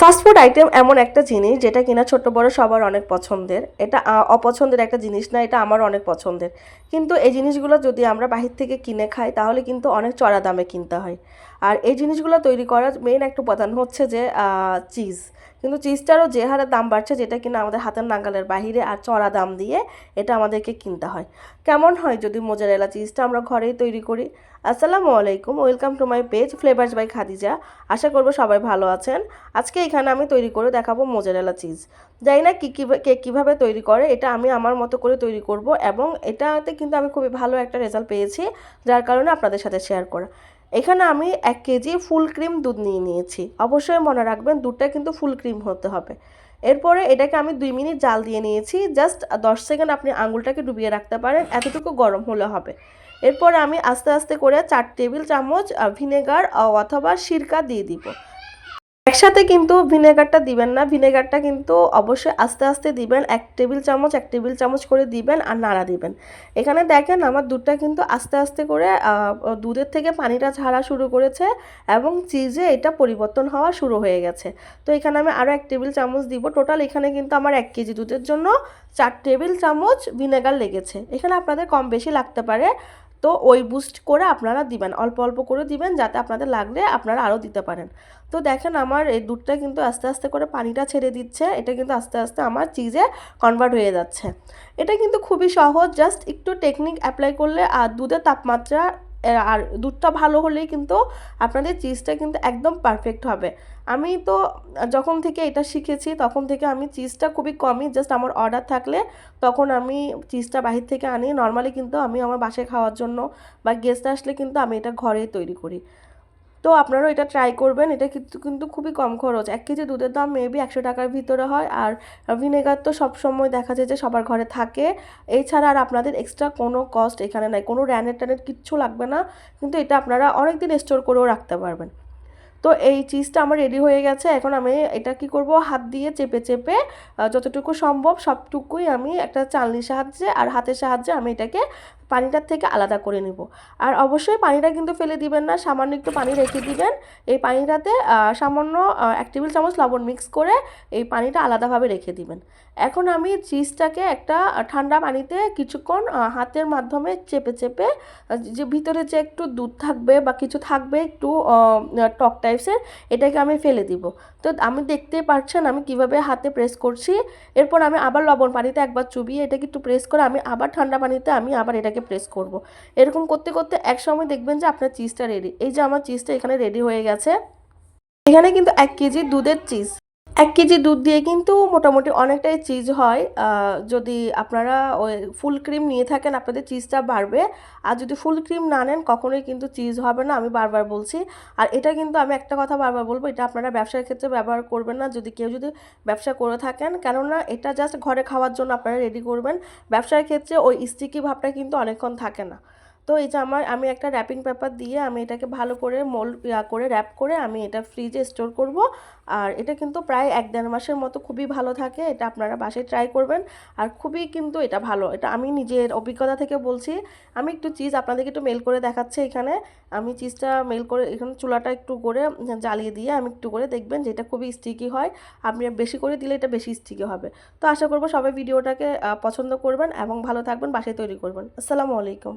Fast food item এমন একটা জিনিস যেটা কিনা ছোট বড় সবার অনেক পছন্দের। এটা অপছন্দের একটা জিনিস না, এটা আমার অনেক পছন্দের। কিন্তু এই জিনিসগুলো যদি আমরা বাহির থেকে কিনে খাই, তাহলে কিন্তু অনেক চড়া দামে কিনতে হয়। আর এই জিনিসগুলো তৈরি করার মেইন একটা উপাদান হচ্ছে যে চিজ কিন্তু চিজটারও যে হারে দাম বাড়ছে, যেটা কিনা আমাদের হাতের নাগালের বাহিরে আর চড়া দাম দিয়ে এটা আমাদেরকে কিনতে হয়। কেমন হয় যদি মোজারেলা চিজটা আমরা ঘরেই তৈরি করি? আসসালামু আলাইকুম welcome to my page flavours by Khadija আশা করব সবাই ভালো আছেন। আজকে এখানে আমি তৈরি করে দেখাবো মোজারেলা চিজ জানি না কী কী, কে কীভাবে তৈরি করে, এটা আমি আমার মতো করে তৈরি করব এবং এটাতে কিন্তু আমি খুবই ভালো একটা রেজাল্ট পেয়েছি, যার কারণে আপনাদের সাথে শেয়ার করা। এখানে আমি এক কেজি ফুল ক্রিম দুধ নিয়ে নিয়েছি। অবশ্যই মনে রাখবেন দুধটা কিন্তু ফুল ক্রিম হতে হবে। এরপরে এটাকে আমি দুই মিনিট জাল দিয়ে নিয়েছি। জাস্ট দশ সেকেন্ড আপনি আঙুলটাকে ডুবিয়ে রাখতে পারেন, এতটুকু গরম হলে হবে। এরপরে আমি আস্তে আস্তে করে চার টেবিল চামচ ভিনেগার অথবা সিরকা দিয়ে দিব। একসাথে কিন্তু ভিনেগারটা দিবেন না। ভিনেগারটা কিন্তু অবশ্যই আস্তে আস্তে দিবেন, এক টেবিল চামচ, এক টেবিল চামচ করে দিবেন আর নাড়া দিবেন। এখানে দেখেন আমার দুধটা কিন্তু আস্তে আস্তে করে দুধের থেকে পানিটা ছাড়া শুরু করেছে এবং চিজে এটা পরিবর্তন হওয়া শুরু হয়ে গেছে। তো এখানে আমি আরও এক টেবিল চামচ দিব। টোটাল এখানে কিন্তু আমার এক কেজি দুধের জন্য চার টেবিল চামচ ভিনেগার লেগেছে। এখানে আপনাদের কম বেশি লাগতে পারে। তো ওই বুস্ট করে আপনারা দিবেন। অল্প অল্প করে দিবেন যাতে আপনাদের লাগলে আপনারা আরও দিতে পারেন। তো দেখেন আমার এই দুধটা কিন্তু আস্তে আস্তে করে পানিটা ছেড়ে দিচ্ছে। এটা কিন্তু আস্তে আস্তে আমার চিজে কনভার্ট হয়ে যাচ্ছে। এটা কিন্তু খুবই সহজ। জাস্ট একটু টেকনিক অ্যাপ্লাই করলে, আর দুধের তাপমাত্রা আর দুধটা ভালো হলেই কিন্তু আপনাদের চিজটা কিন্তু একদম পারফেক্ট হবে। আমি তো যখন থেকে এটা শিখেছি, তখন থেকে আমি চিজটা খুবই কমই জাস্ট আমার অর্ডার থাকলে তখন আমি চিজটা বাহির থেকে আনি। নর্মালি কিন্তু আমি আমার বাসায় খাওয়ার জন্য বা গেস্ট আসলে কিন্তু আমি এটা ঘরে তৈরি করি। তো আপনারাও এটা ট্রাই করবেন, এটা কিন্তু কিন্তু খুবই কম খরচ। এক কেজি দুধের দাম মেবি একশো টাকার ভিতরে হয়, আর ভিনেগার তো সবসময় দেখা যায় যে সবার ঘরে থাকে। এছাড়া আর আপনাদের এক্সট্রা কোনো কস্ট এখানে নাই, কোনো র্যানেট ট্যানেট কিচ্ছু লাগবে না, কিন্তু এটা আপনারা অনেক দিন স্টোর করেও রাখতে পারবেন। তো এই চিজটা আমার রেডি হয়ে গেছে, এখন আমি এটা কি করব, হাত দিয়ে চেপে চেপে যতটুকু সম্ভব সবটুকুই আমি একটা চালনির সাহায্যে, আর হাতের সাহায্যে আমি এটাকে পানিটার থেকে আলাদা করে নিব। আর অবশ্যই পানিটা কিন্তু ফেলে দিবেন না, সামান্য একটু পানি রেখে দিবেন। এই পানিটাতে সামান্য এক টেবিল চামচ লবণ মিক্স করে এই পানিটা আলাদাভাবে রেখে দিবেন। এখন আমি চিজটাকে একটা ঠান্ডা পানিতে কিছুক্ষণ হাতের মাধ্যমে চেপে চেপে যে ভিতরে যে একটু দুধ থাকবে বা কিছু থাকবে একটু টক টাইপসের, এটাকে আমি ফেলে দিব। তো আমি দেখতে পাচ্ছেন আমি কীভাবে হাতে প্রেস করছি। এরপর আমি আবার লবণ পানিতে একবার চুবিয়ে এটাকে একটু প্রেস করে আমি আবার ঠান্ডা পানিতে আমি আবার এটাকে প্রেস করব। এরকম করতে করতে এক সময় দেখবেন যে আপনার চিজটা রেডি এই যে আমার চিজটা এখানে রেডি হয়ে গেছে এখানে কিন্তু এক কেজি দুধের চিজ এক কেজি দুধ দিয়ে কিন্তু মোটামুটি অনেকটাই চিজ হয়। যদি আপনারা ওই ফুল ক্রিম নিয়ে থাকেন, আপনাদের চিজটা বাড়বে। আর যদি ফুল ক্রিম না নেন, কখনোই কিন্তু চিজ হবে না, আমি বারবার বলছি। আর এটা কিন্তু আমি একটা কথা বারবার বলব, এটা আপনারা ব্যবসার ক্ষেত্রে ব্যবহার করবেন না। যদি কেউ যদি ব্যবসা করে থাকেন, কেননা এটা জাস্ট ঘরে খাওয়ার জন্য আপনারা রেডি করবেন। ব্যবসার ক্ষেত্রে ওই স্টিকি ভাবটা কিন্তু অনেকক্ষণ থাকে না। তো এই যে আমার, আমি একটা র্যাপিং পেপার দিয়ে আমি এটাকে ভালো করে মোল ইয়া করে র্যাপ করে আমি এটা ফ্রিজে স্টোর করব। আর এটা কিন্তু প্রায় এক দেড় মাসের মতো খুবই ভালো থাকে, এটা আপনারা বাসায় ট্রাই করবেন। আর খুবই কিন্তু এটা ভালো, এটা আমি নিজের অভিজ্ঞতা থেকে বলছি। আমি একটু চিজ আপনাদেরকে একটু মেল করে দেখাচ্ছি এখানে। আমি চিজটা মেল করে, এখানে চুলাটা একটু করে জ্বালিয়ে দিয়ে আমি একটু করে দেখবেন যে এটা খুবই স্টিকি হয়। আপনি বেশি করে দিলে এটা বেশি স্টিকি হবে। তো আশা করব সবাই ভিডিওটাকে পছন্দ করবেন এবং ভালো থাকবেন, বাসায় তৈরি করবেন। আসসালামু আলাইকুম।